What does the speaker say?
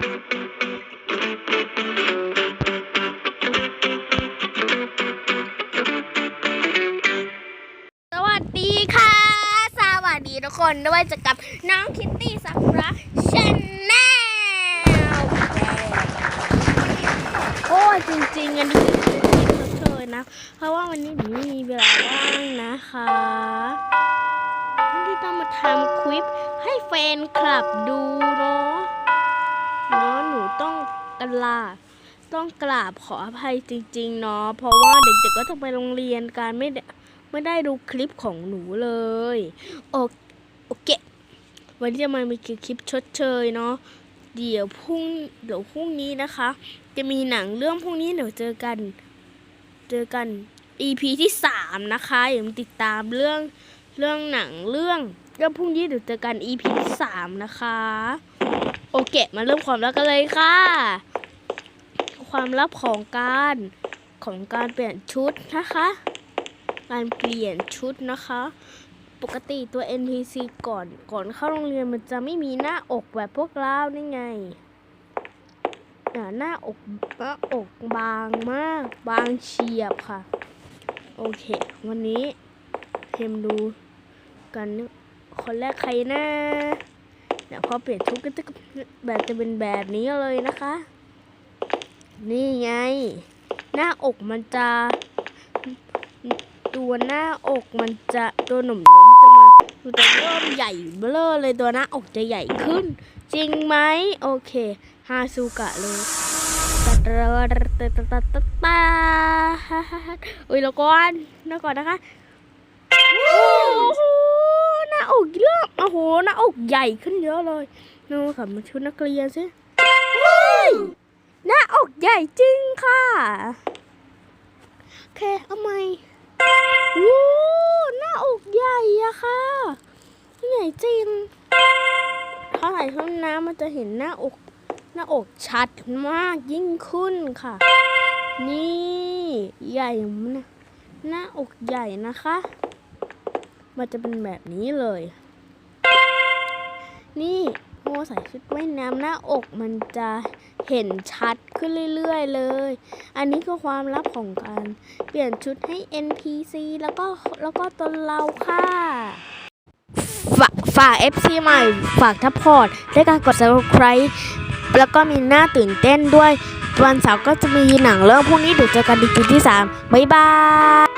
สวัสดีค่ะ สวัสดีทุกคนด้วยจะกับน้องคิตตี้สักระชแนลโอ้ยจริงๆอันนี้คือเฉยๆนะ เพราะว่าวันนี้หนูไม่มีเวลาว่างนะคะที่ต้องมาทำคลิปให้แฟนคลับดูเนาะ เนาะหนูต้องกราต้องกราบขออภัยจริงๆเนาะเพราะว่าเด็กๆก็ต้องไปโรงเรียนกันไม่ได้ไม่ได้ดูคลิปของหนูเลยโอโอเควันนี้จะมามีคลิปชดเชยเนาะเดี๋ยวพรุ่งเดี๋ยวพรุ่งนี้นะคะ จะมีหนังเรื่องพรุ่งนี้เดี๋ยวเจอกัน เจอกัน EP ที่สามนะคะอย่าลืมติดตามเรื่อง เรื่องหนังเรื่องเรื่องพรุ่งนี้เดี๋ยวเจอกัน EP สามนะคะ โอเค มาเริ่มความลับกันเลยค่ะ ความลับของการของการเปลี่ยนชุดนะคะ การเปลี่ยนชุดนะคะ ปกติตัว NPC ก่อนก่อนเข้าโรงเรียนมันจะไม่มีหน้าอกแบบพวกเรานี่ไงหน้าอกหน้าอกบางมาก บางเฉียบค่ะ โอเค วันนี้ ทมดูกันคนแรกใครนะเดี๋ยวพอเปลี่ยนชุดก็จะแบบจะเป็นแบบนี้เลยนะคะ นี่ไง หน้าอกมันจะ ตัวหน้าอกมันจะตัวหนุ่มๆมันจะมามันจะเริ่มใหญ่เบ้อเลยตัวหน้าอกจะใหญ่ขึ้น จริงไหมโอเคฮาซูกะเลยตัดเรือตัดตัดตัดตัดตาอุ้ยแล้วก่อนแล้วก่อนนะคะโอ้โหหน้า อกเริ่มโอ้โหหน้าอกใหญ่ขึ้นเยอะเลยนูขับมาชุดนักเรียนสิเฮ้ยหน้าอกใหญ่จริงค่ะโอเคเอาใหม่โอ้หน้าอกใหญ่อะค่ะใหญ่จริงถ้าใส่ชุดน้ำมันจะเห็นหน้าอกหน้าอกชัดมากยิ่งขึ้นค่ะ นี่ ใหญ่มันนะหน้าอกใหญ่นะคะ มันจะเป็นแบบนี้เลย นี่พอใส่ชุดว่ายน้ำหน้าอกมันจะเห็นชัดขึ้นเรื่อยๆเลย อันนี้คือความลับของการเปลี่ยนชุดให้ NPC แล้วก็แล้วก็ตนเราค่ะฝากฝาก FC ใหม่ ฝากทัพพอร์ตด้วยการกด subscribe แล้วก็มีหน้าตื่นเต้นด้วย วันเสาร์ก็จะมีหนังเรื่องพวกนี้เดี๋ยวเจอกันดีกีที่ 3 บ๊ายบาย